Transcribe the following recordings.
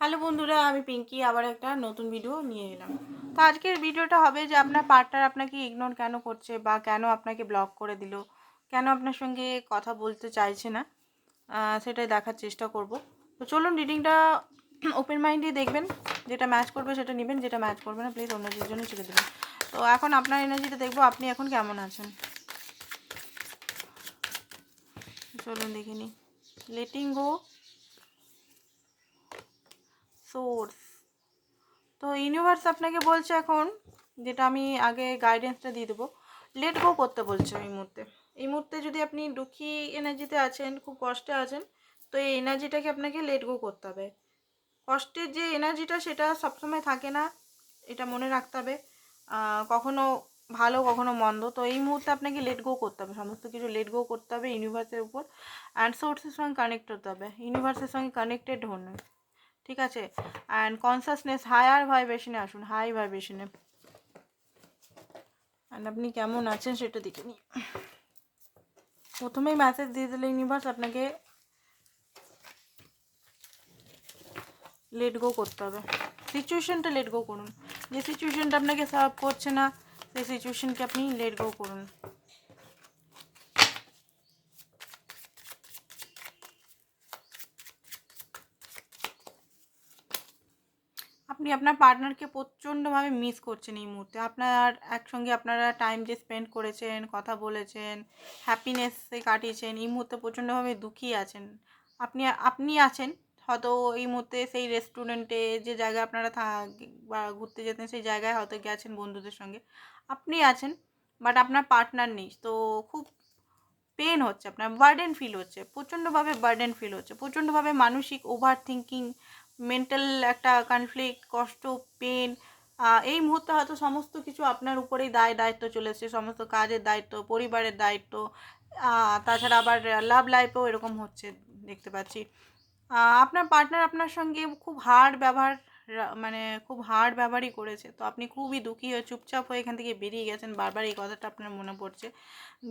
Hello বন্ধুরা, আমি পিঙ্কি, আবার একটা নতুন ভিডিও নিয়ে এলাম। তো আজকের ভিডিওটা হবে যে আপনার পার্টনার আপনাকে ইগনোর কেন করছে বা কেন আপনাকে ব্লক করে দিল, কেন আপনার সঙ্গে কথা বলতে চাইছে না সেটাই দেখার চেষ্টা করব। তো চলুন রিডিংটা ওপেন মাইন্ডে দেখবেন, যেটা ম্যাচ করবে সেটা নেবেন, যেটা ম্যাচ করবে না প্লিজ অন্য জন্য ছেড়ে দেবেন। তো এখন আপনার এনার্জিটা দেখব, আপনি এখন কেমন আছেন? চলুন দেখিনি লেটিং গো সোর্স। তো ইউনিভার্স আপনাকে বলছে এখন, যেটা আমি আগে গাইডেন্সটা দিয়ে দেবো লেট গো করতে বলছে এই মুহূর্তে। এই মুহূর্তে যদি আপনি দুঃখী এনার্জিতে আছেন, খুব কষ্টে আছেন, তো এই এনার্জিটাকে আপনাকে লেট গো করতে হবে। কষ্টের যে এনার্জিটা সেটা সবসময় থাকে না, এটা মনে রাখতে হবে। কখনো ভালো, কখনো মন্দ, তো এই মুহূর্তে আপনাকে লেট গো করতে হবে। সমস্ত কিছু লেট গো করতে হবে ইউনিভার্সের উপর। অ্যান্ড সোর্সের সঙ্গে কানেক্ট হতে হবে। ইউনিভার্সের সঙ্গে কানেক্টেড হন। ঠিক আছে? অ্যান্ড কনসাসনেস হায়ার ভাইব্রেশনে আসুন হাই ভাইব্রেশনে অ্যান্ড আপনি কেমন আছেন সেটা দেখে নিই প্রথমেই মেসেজ দিয়ে দিলে ইউনিভার্স আপনাকে লেট গো করতে হবে। সিচুয়েশনটা লেট গো করুন। যে সিচুয়েশনটা আপনাকে সার্ভ করছে না, সেই সিচুয়েশনকে আপনি লেট গো করুন। আপনি আপনার পার্টনারকে প্রচণ্ডভাবে মিস করছেন এই মুহূর্তে। আপনার একসঙ্গে আপনারা টাইম যে স্পেন্ড করেছেন, কথা বলেছেন হ্যাপিনেসে কাটিয়েছেন, এই মুহূর্তে প্রচণ্ডভাবে দুঃখী আছেন। আপনি আপনি আছেন, হয়তো এই মুহূর্তে সেই রেস্টুরেন্টে যে জায়গায় আপনারা থাক বা ঘুরতে যেতেন, সেই জায়গায় হয়তো গেছেন বন্ধুদের সঙ্গে। আপনি আছেন বাট আপনার পার্টনার নেই। তো খুব পেন হচ্ছে, আপনার বার্ডেন ফিল হচ্ছে, প্রচণ্ডভাবে বার্ডেন ফিল হচ্ছে, প্রচণ্ডভাবে মানসিক ওভার থিঙ্কিং মেন্টাল একটা কনফ্লিক্ট কষ্ট পেন এই মুহূর্তে হয়তো সমস্ত কিছু আপনার উপরেই দায়, দায়িত্ব চলে এসেছে। সমস্ত কাজের দায়িত্ব, পরিবারের দায়িত্ব তাছাড়া আবার লাভ লাইফেও এরকম হচ্ছে, দেখতে পাচ্ছি। আপনার পার্টনার আপনার সঙ্গে খুব হার্ড ব্যবহার মানে খুব হার্ড ব্যবহারই করেছে। তো আপনি খুবই দুঃখী হয়ে চুপচাপ হয়ে এখান থেকে বেরিয়ে গেছেন। বারবার এই কথাটা আপনার মনে পড়ছে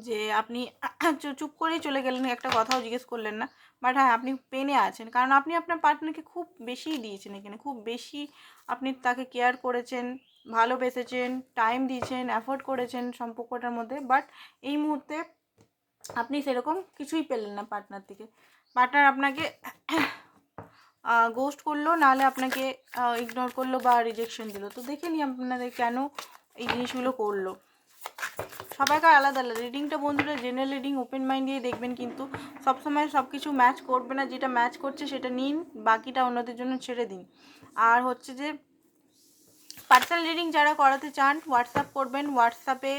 যে আপনি চুপ করেই চলে গেলেন, একটা কথাও জিজ্ঞেস করলেন না। বাট হ্যাঁ আপনি পেনে আছেন। কারণ আপনি আপনার পার্টনারকে খুব বেশি দিয়েছেন এখানে। খুব বেশি আপনি তাকে কেয়ার করেছেন ভালোবেসেছেন টাইম দিয়েছেন অ্যাফোর্ড করেছেন সম্পর্কটার মধ্যে। বাট এই মুহূর্তে আপনি সেরকম কিছুই পেলেন না পার্টনার থেকে। পার্টনার আপনাকে গোস্ট করল, নাহলে আপনাকে ইগনোর করল বা রিজেকশন দিল। তো দেখে নিই আপনাদের কেন এই জিনিসগুলো করল। সবাইকার আলাদা আলাদা। রিডিংটা বন্ধুরা জেনারেল রিডিং ওপেন মাইন্ড দিয়ে দেখবেন কিন্তু সবসময় সব কিছু ম্যাচ করবে না। যেটা ম্যাচ করছে সেটা নিন, বাকিটা অন্যদের জন্য ছেড়ে দিন। আর হচ্ছে যে পার্সোনাল রিডিং যারা করাতে চান হোয়াটসঅ্যাপ করবেন। হোয়াটসঅ্যাপে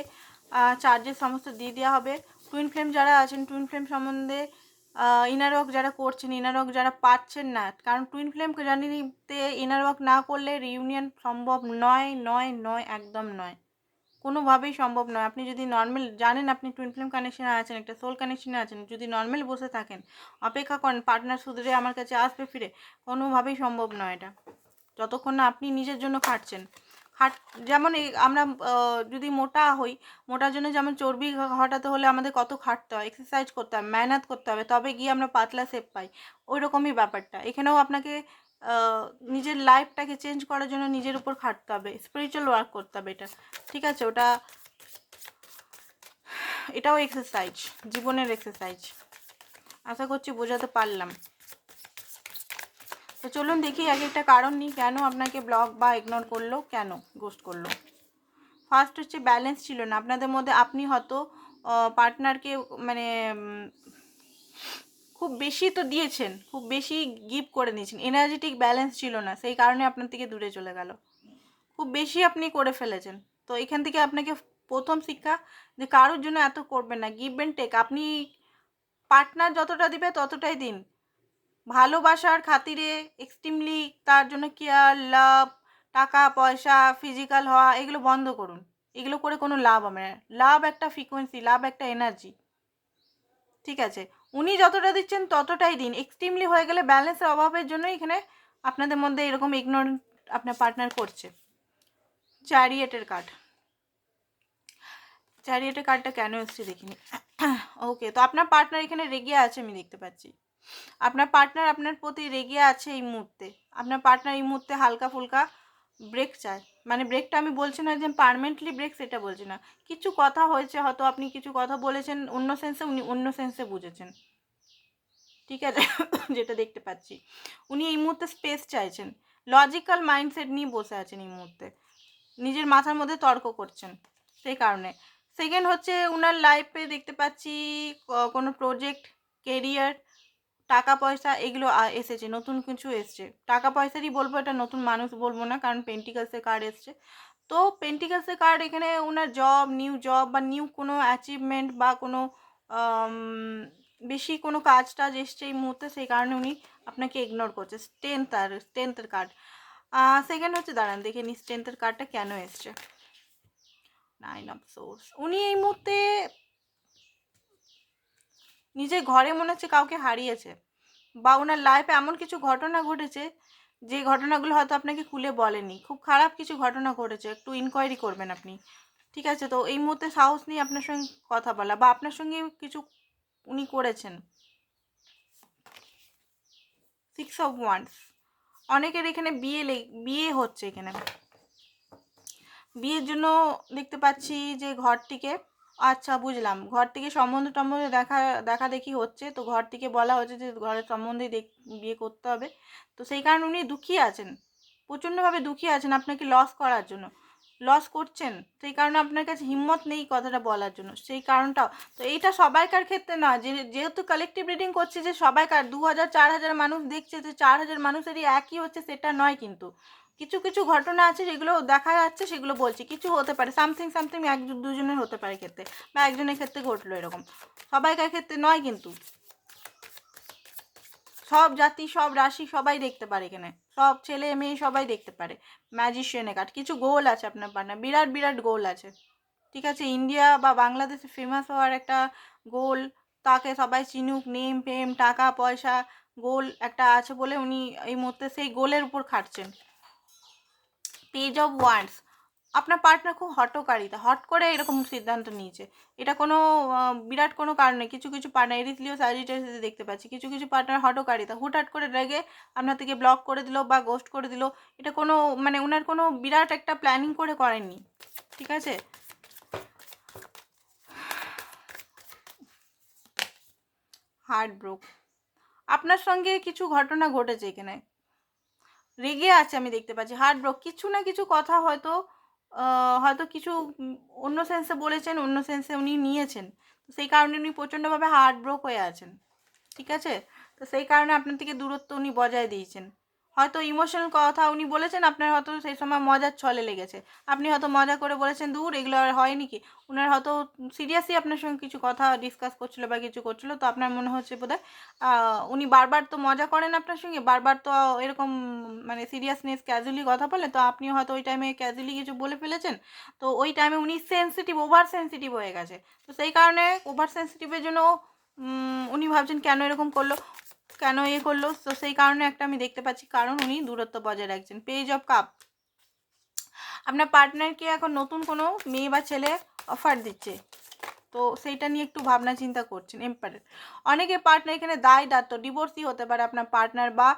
চার্জেস সমস্ত দিয়ে দেওয়া হবে। টুইন ফ্লেম যারা আছেন টুইন ফ্লেম সম্বন্ধে ইনার ওয়ার্ক যারা করছেন ইনার ওয়ার্ক যারা পাচ্ছেন না, কারণ টুইন ফ্লেম জানিতে ইনার ওয়ার্ক না করলে রিউনিয়ন সম্ভব নয় নয় নয়, একদম নয়। কোনোভাবেই সম্ভব নয়। আপনি যদি নর্মাল জানেন আপনি টুইন ফ্লেম কানেকশনে আছেন, একটা সোল কানেকশনে আছেন, যদি নর্মাল বসে থাকেন, অপেক্ষা করেন পার্টনার সুধরে আমার কাছে আসবে ফিরে, কোনোভাবেই সম্ভব নয় এটা। যতক্ষণ না আপনি নিজের জন্য খাটছেন। খাট যেমন আমরা যদি মোটা হই, মোটার জন্য যেমন চর্বি হটাতে হলে আমাদের কত খাটতে হয় এক্সারসাইজ করতে হবে, মেহনত করতে হবে, তবে গিয়ে আমরা পাতলা শেপ পাই। ওই রকমই ব্যাপারটা। এখানেও আপনাকে নিজের লাইফটাকে চেঞ্জ করার জন্য নিজের উপর খাটতে হবে স্পিরিচুয়াল ওয়ার্ক করতে হবে এটা। ঠিক আছে? ওটা, এটাও এক্সারসাইজ জীবনের এক্সারসাইজ আশা করছি বোঝাতে পারলাম। তো চলুন দেখি এক একটা কারণ নিই কেন আপনাকে ব্লক বা ইগনোর করল, কেন গোস্ট করল? ফার্স্ট হচ্ছে ব্যালেন্স ছিল না। আপনাদের মধ্যে আপনি হয়তো পার্টনারকে মানে খুব বেশি তো দিয়েছেন, খুব বেশি গিভ করে নিয়েছেন। এনার্জেটিক ব্যালেন্স ছিল না, সেই কারণে আপনার থেকে দূরে চলে গেল। খুব বেশি আপনি করে ফেলেছেন। তো এখান থেকে আপনাকে প্রথম শিক্ষা যে কারোর জন্য এত করবেন না। গিভ অ্যান্ড টেক আপনি পার্টনার যতটা দিবে ততটাই দিন। ভালোবাসার খাতিরে এক্সট্রিমলি তার জন্য কেয়ার লাভ টাকা, পয়সা ফিজিক্যাল হওয়া, এগুলো বন্ধ করুন। এগুলো করে কোনো লাভ হবে না। লাভ একটা ফ্রিকোয়েন্সি লাভ একটা এনার্জি ঠিক আছে? উনি যতটা দিচ্ছেন ততটাই দিন। এক্সট্রিমলি হয়ে গেলে ব্যালেন্সের অভাবের জন্য এখানে আপনাদের মধ্যে এরকম ইগনোর আপনার পার্টনার করছে। চ্যারিয়েটের কার্ড চ্যারিয়েটের কার্ডটা কেন এসছে দেখিনি? ওকে তো আপনার পার্টনার এখানে রেগে আছে, আমি দেখতে পাচ্ছি। আপনার পার্টনার আপনার প্রতি রেগে আছে এই মুহূর্তে। আপনার পার্টনার এই মুহূর্তে হালকা ফুলকা ব্রেক চায়। মানে ব্রেকটা আমি বলছি না যে পারমানেন্টলি ব্রেক সেটা বলছি না। কিছু কথা হয়েছে হয়তো আপনি কিছু কথা বলেছেন, অন্য সেন্সে উনি অন্য সেন্সে বুঝেছেন। ঠিক আছে? যেটা দেখতে পাচ্ছি। উনি এই মুহূর্তে স্পেস চাইছেন। লজিক্যাল মাইন্ডসেট নিয়ে বসে আছেন এই মুহূর্তে। নিজের মাথার মধ্যে তর্ক করছেন সেই কারণে। সেকেন্ড হচ্ছে ওনার লাইফে দেখতে পাচ্ছি কোনো প্রজেক্ট কেরিয়ার টাকা পয়সা এগুলো এসেছে, নতুন কিছু এসছে। টাকা পয়সারই বলব, এটা নতুন মানুষ বলব না, কারণ পেন্টিকালসের কার্ড এসছে। তো পেন্টিকালসের কার্ড এখানে ওনার জব নিউ জব বা নিউ কোনো অ্যাচিভমেন্ট বা কোনো বেশি কোনো কাজ টাজ এসছে এই মুহূর্তে, সেই কারণে উনি আপনাকে ইগনোর করছে। স্ট্রেন্থ আর স্ট্রেন্থের কার্ড সেকেন্ড হচ্ছে, দাঁড়ান, দেখে নি স্ট্রেন্থের কার্ডটা কেন এসছে। নাইন অফ সোর্স উনি এই মুহূর্তে নিজের ঘরে মনে হচ্ছে কাউকে হারিয়েছে বা ওনার লাইফে এমন কিছু ঘটনা ঘটেছে, যে ঘটনাগুলো হয়তো আপনাকে খুলে বলেনি। খুব খারাপ কিছু ঘটনা ঘটেছে, একটু ইনকোয়ারি করবেন আপনি। ঠিক আছে? তো এই মুহূর্তে সাহস নিয়ে আপনার সঙ্গে কথা বলা বা আপনার সঙ্গে কিছু উনি করেছেন। সিক্স অফ ওয়ান্স অনেকের এখানে বিয়ে বিয়ে হচ্ছে এখানে। বিয়ের জন্য দেখতে পাচ্ছি যে ঘর থেকে আচ্ছা বুঝলাম। ঘর থেকে সম্বন্ধ টম্বন্ধ দেখা দেখা দেখি হচ্ছে। তো ঘর থেকে বলা হচ্ছে যে, ঘরের সম্বন্ধে দেখ, বিয়ে করতে হবে। তো সেই কারণে উনি দুঃখী আছেন। প্রচণ্ডভাবে দুঃখী আছেন আপনাকে লস করার জন্য। লস করছেন। সেই কারণে আপনার কাছে হিম্মত নেই কথাটা বলার জন্য। সেই কারণটাও। তো এইটা সবাইকার ক্ষেত্রে না, যে, যেহেতু কালেকটিভ রিডিং করছে যে, সবাইকার দু হাজার, চার হাজার মানুষ দেখছে যে, চার হাজার মানুষেরই একই হচ্ছে, সেটা নয় কিন্তু। কিছু কিছু ঘটনা আছে যেগুলো দেখা যাচ্ছে, সেগুলো বলছি। কিছু হতে পারে সামথিং সামথিং এক দুজনের হতে পারে ক্ষেত্রে, বা একজনের ক্ষেত্রে ঘটলো এরকম। সবাইকার ক্ষেত্রে নয় কিন্তু। সব জাতি, সব রাশি সবাই দেখতে পারে এখানে। সব ছেলে, মেয়ে সবাই দেখতে পারে। ম্যাজিশিয়ানে কাট কিছু গোল আছে আপনার পার্টনার বিরাট বিরাট গোল আছে। ঠিক আছে ইন্ডিয়া বা বাংলাদেশে ফেমাস হওয়ার একটা গোল, তাকে সবাই চিনুক নেম ফেম টাকা, পয়সা গোল একটা আছে বলে উনি এই মুহূর্তে সেই গোলের উপর খাটছেন। পেজ অফ ওয়ান্ডস আপনার পার্টনার খুব হটকারিতা, হট করে এরকম সিদ্ধান্ত নিয়েছে। এটা কোনো বিরাট কোনো কারণে, কিছু কিছু পার্টনার এরিসলিও সাজিটারিসে দেখতে পাচ্ছি, কিছু কিছু পার্টনার হটকারিতা, হুটহাট করে রেগে আপনার থেকে ব্লক করে দিল বা গোস্ট করে দিল। এটা কোনো মানে ওনার কোনো বিরাট একটা প্ল্যানিং করে করেননি, ঠিক আছে? হার্ট ব্রোক আপনার সঙ্গে কিছু ঘটনা ঘটেছে এখানে রেগে আছে আমি দেখতে পাচ্ছি। হার্ট ব্রোক কিছু না কিছু কথা হয়তো হয়তো কিছু অন্য সেন্সে বলেছেন, অন্য সেন্সে উনি নিয়েছেন। তো সেই কারণে উনি প্রচণ্ডভাবে হার্ট ব্রোক হয়ে আছেন। ঠিক আছে? তো সেই কারণে আপনার থেকে দূরত্ব উনি বজায় দিয়েছেন। হয়তো ইমোশনাল কথা উনি বলেছেন, আপনার হয়তো সেই সময় মজার ছলে লেগেছে। আপনি হয়তো মজা করে বলেছেন, দূর, এগুলো আর হয়নি কি? ওনার হয়তো সিরিয়াসলি আপনার সঙ্গে কিছু কথা ডিসকাস করছিল বা কিছু করছিল, তো আপনার মনে হচ্ছে বোধহয় উনি বারবার তো মজা করেন আপনার সঙ্গে, বারবার তো এরকম মানে সিরিয়াসনেস ক্যাজুয়ালি কথা বলে তো আপনি হয়তো ওই টাইমে ক্যাজুয়ালি কিছু বলে ফেলেছেন, তো ওই টাইমে উনি সেন্সিটিভ ওভার সেন্সিটিভ হয়ে গেছে। তো সেই কারণে ওভার সেন্সিটিভের জন্য উনি ভাবছেন কেন এরকম করল? কেন ইয়ে করল? তো সেই কারণে একটা আমি দেখতে পাচ্ছি কারণ উনি দূরত্ব বজায় রাখছেন। পেজ অফ কাপ আপনার পার্টনারকে এখন নতুন কোনো মেয়ে বা ছেলে অফার দিচ্ছে? তো সেইটা নিয়ে একটু ভাবনা চিন্তা করছেন এম্পারের অনেকে পার্টনার এখানে দায় দায়িত্ব। ডিভোর্সই হতে পারে আপনার পার্টনার বা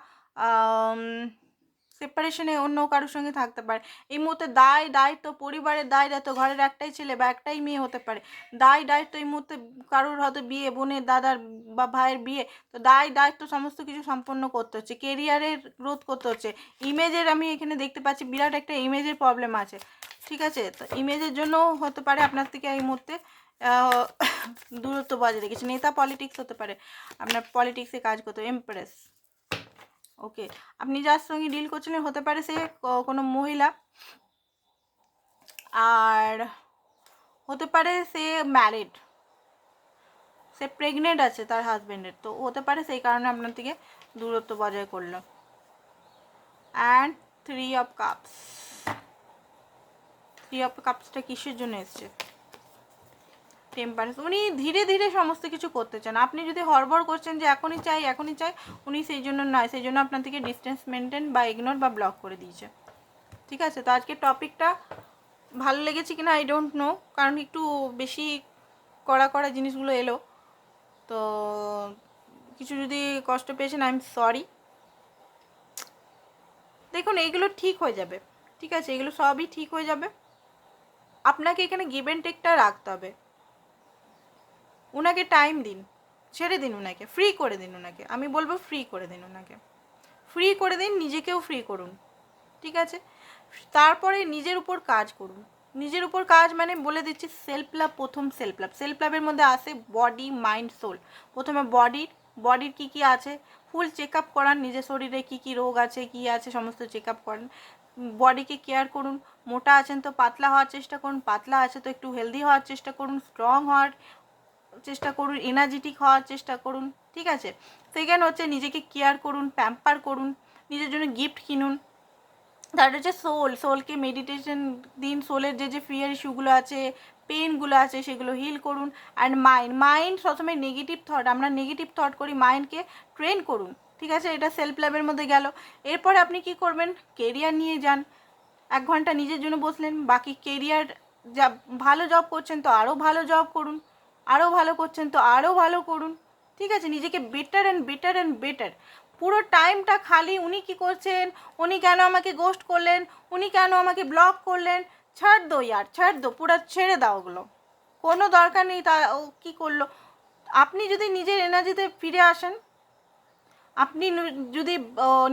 সেপারেশনে অন্য কারোর সঙ্গে থাকতে পারে। এই মুহূর্তে দায় দায়িত্ব পরিবারের দায় দায়িত্ব ঘরের একটাই ছেলে বা একটাই মেয়ে হতে পারে। দায় দায়িত্ব এই মুহূর্তে কারোর হয়তো বিয়ে, বোনের, দাদার বা ভাইয়ের বিয়ে। তো দায় দায়িত্ব সমস্ত কিছু সম্পন্ন করতে হচ্ছে কেরিয়ারের গ্রোথ করতে হচ্ছে। ইমেজের আমি এখানে দেখতে পাচ্ছি বিরাট একটা ইমেজের প্রবলেম আছে। ঠিক আছে? তো ইমেজের জন্য হতে পারে আপনার থেকে এই মুহূর্তে দূরত্ব বজায় রেখেছে। নেতা পলিটিক্স হতে পারে। আপনার পলিটিক্সে কাজ করতে এমপ্রেস ওকে আপনি যার সঙ্গে ডিল করছিলেন, হতে পারে সে কোনো মহিলা। আর হতে পারে সে ম্যারিড সে প্রেগনেন্ট আছে তার হাজবেন্ডের তো হতে পারে সেই কারণে আপনার থেকে দূরত্ব বজায় করল। And three of cups three of কাপসটা কিসের জন্য এসছে? টেম্পারেন্স উনি ধীরে ধীরে সমস্ত কিছু করতে চান। আপনি যদি হড়বড় করছেন যে এখনই চাই এখনই চাই, উনি সেই জন্য নয়, সেই জন্য আপনার থেকে ডিস্টেন্স মেনটেন বা ইগনোর বা ব্লক করে দিয়েছে। ঠিক আছে? তো আজকে টপিকটা ভালো লেগেছে কিনা আই ডোন্ট নো কারণ একটু বেশি কড়া কড়া জিনিসগুলো এলো। তো কিছু যদি কষ্ট পেয়েছেন আই এম সরি দেখুন, এইগুলো ঠিক হয়ে যাবে। ঠিক আছে? এগুলো সবই ঠিক হয়ে যাবে। আপনাকে এখানে গিভ অ্যান্ড টেকটা রাখতে হবে। ওনাকে টাইম দিন, ছেড়ে দিন ওনাকে ফ্রি করে দিন ওনাকে আমি বলব ফ্রি করে দিন ওনাকে ফ্রি করে দিন, নিজেকেও ফ্রি করুন, ঠিক আছে? তারপরে নিজের উপর কাজ করুন। নিজের উপর কাজ মানে বলে দিচ্ছি সেলফ লাভ প্রথম সেলফ লাভ সেলফ লাভের মধ্যে আসে বডি মাইন্ড সোল প্রথমে বডির বডির কী কী আছে? ফুল চেক আপ করান, নিজের শরীরে কী কী রোগ আছে, কী আছে, সমস্ত চেক আপ করান বডিকে কেয়ার করুন। মোটা আছেন তো পাতলা হওয়ার চেষ্টা করুন, পাতলা আছে তো একটু হেলদি হওয়ার চেষ্টা করুন স্ট্রং হওয়ার চেষ্টা করুন এনার্জেটিক হওয়ার চেষ্টা করুন, ঠিক আছে? সেকেন্ড হচ্ছে নিজেকে কেয়ার করুন প্যাম্পার করুন, নিজের জন্য গিফট কিনুন। তার হচ্ছে সোল সোলকে মেডিটেশন দিন সোলের যে যে ফিয়ার ইস্যুগুলো আছে পেনগুলো আছে, সেগুলো হিল করুন। অ্যান্ড মাইন্ড মাইন্ড সবসময় নেগেটিভ থট আমরা নেগেটিভ থট করি মাইন্ডকে ট্রেন করুন। ঠিক আছে? এটা সেলফ ল্যাবের মধ্যে গেল। এরপরে আপনি কি করবেন? কেরিয়ার নিয়ে যান। এক ঘণ্টা নিজের জন্য বসলেন, বাকি কেরিয়ার যা, ভালো জব করছেন, তো আরও ভালো জব করুন। আরও ভালো করছেন তো আরও ভালো করুন। ঠিক আছে? নিজেকে better and better and better পুরো টাইমটা খালি উনি কি করছেন? উনি কেন আমাকে গোস্ট করলেন? উনি কেন আমাকে ব্লক করলেন? ছাড় দো ইয়ার, ছাড় দো, পুরো ছেড়ে দাও ওগুলো। কোনো দরকার নেই, তা ও কী করল? আপনি যদি নিজের এনার্জিতে ফিরে আসেন, আপনি যদি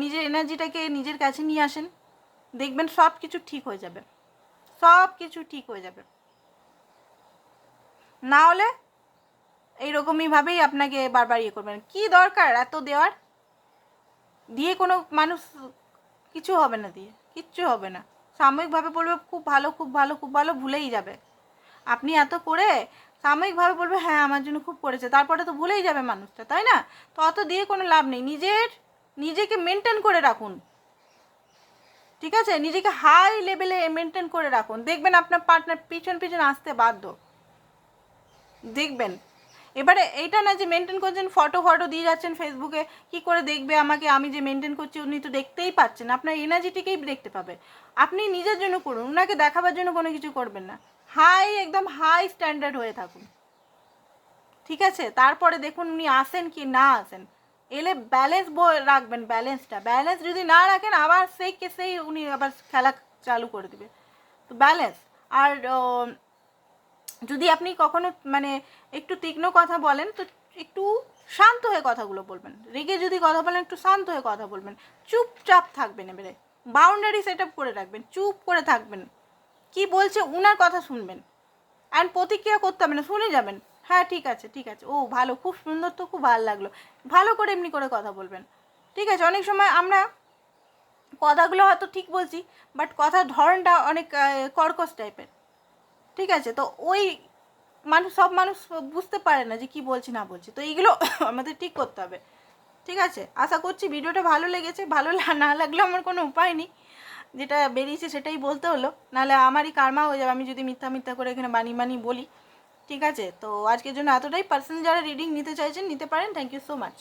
নিজের এনার্জিটাকে নিজের কাছে নিয়ে আসেন, দেখবেন সব কিছু ঠিক হয়ে যাবে। সব কিছু ঠিক হয়ে যাবে। না হলে এইরকমইভাবেই আপনাকে বারবার ইয়ে করবেন। কি দরকার এত দেওয়ার? দিয়ে কোনো মানুষ কিছু হবে না দিয়ে, কিচ্ছু হবে না। সাময়িকভাবে বলবে, খুব ভালো খুব ভালো খুব ভালো, ভুলেই যাবে। আপনি এত করে সাময়িকভাবে বলবে হ্যাঁ আমার জন্য খুব করেছে। তারপরে তো ভুলেই যাবে মানুষটা, তাই না? তো অত দিয়ে কোনো লাভ নেই। নিজের, নিজেকে মেনটেন করে রাখুন। ঠিক আছে? নিজেকে হাই লেভেলে মেনটেন করে রাখুন। দেখবেন আপনার পার্টনার পিছন পিছন আসতে বাধ্য। দেখবেন। এবারে এইটা না যে মেনটেন করছেন ফটো ফটো দিয়ে যাচ্ছেন ফেসবুকে কি করে দেখবে আমাকে? আমি যে মেনটেন করছি, উনি তো দেখতেই পাচ্ছেন। আপনার এনার্জিটিকেই দেখতে পাবে। আপনি নিজের জন্য করুন ওনাকে দেখাবার জন্য কোনো কিছু করবেন না। হাই একদম হাই স্ট্যান্ডার্ড হয়ে থাকুন। ঠিক আছে? তারপরে দেখুন উনি আসেন কি না আসেন। এলে ব্যালেন্স রাখবেন ব্যালেন্সটা ব্যালেন্স যদি না রাখেন, আবার সেই কেসেই উনি আবার খেলা চালু করে দেবে। তো ব্যালেন্স আর যদি আপনি কখনো মানে একটু তীক্ষ্ণ কথা বলেন, তো একটু শান্ত হয়ে কথাগুলো বলবেন। রেগে যদি কথা বলেন, একটু শান্ত হয়ে কথা বলবেন। চুপচাপ থাকবেন এবারে। বাউন্ডারি সেট আপ করে রাখবেন, চুপ করে থাকবেন। কি বলছে, উনার কথা শুনবেন। অ্যান্ড প্রতিক্রিয়া করতে হবে না, শুনে যাবেন। হ্যাঁ ঠিক আছে ঠিক আছে। ও, ভালো, খুব সুন্দর তো, খুব ভালো লাগল। ভালো করে এমনি করে কথা বলবেন। ঠিক আছে, অনেক সময় আমরা কথাগুলো হয়তো ঠিক বলছি বাট কথার ধরনটা অনেক কর্কশ টাইপের ঠিক আছে? তো ওই মানুষ, সব মানুষ বুঝতে পারে না যে কি বলছি, না বলছি। তো এইগুলো আমাদের ঠিক করতে হবে। ঠিক আছে? আশা করছি ভিডিওটা ভালো লেগেছে। ভালো না লাগলে আমার কোনো উপায় নেই। যেটা বেরিয়েছে সেটাই বলতে হলো। নাহলে আমারই কারমা হয়ে যাবে। আমি যদি মিথ্যা মিথ্যা করে এখানে বানিয়ে বানিয়ে বলি। ঠিক আছে? তো আজকের জন্য এতটাই। পার্সোনাল যারা রিডিং নিতে চাইছেন, নিতে পারেন। Thank you so much